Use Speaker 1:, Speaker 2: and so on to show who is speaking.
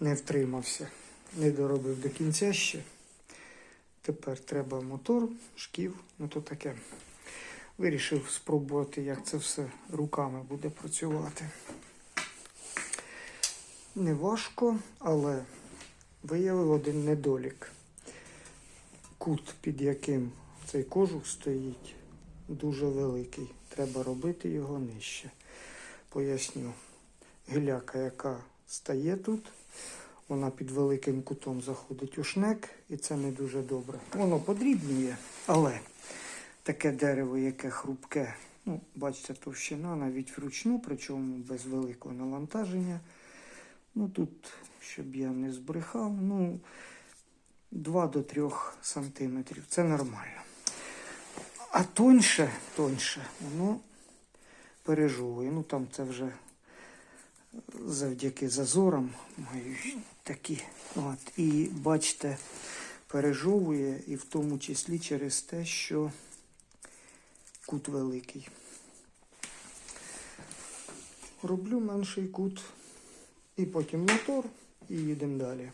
Speaker 1: не втримався, не доробив до кінця ще. Тепер треба мотор, шків, ну то таке. Вирішив спробувати, як це все руками буде працювати. Не важко, але виявив один недолік. Кут, під яким цей кожух стоїть, дуже великий. Треба робити його нижче. Поясню. Гіляка, яка стає тут, вона під великим кутом заходить у шнек, і це не дуже добре. Воно подрібнює, але таке дерево, яке хрупке, ну, бачите, товщина навіть вручну, причому без великого навантаження. Ну тут, щоб я не збрехав, ну 2 до 3 сантиметрів. Це нормально. А тоньше, тоньше, воно пережовує. Ну там це вже завдяки зазорам маю такі. От. І бачите, пережовує, і в тому числі через те, що кут великий. Роблю менший кут, і потім мотор, і їдемо далі.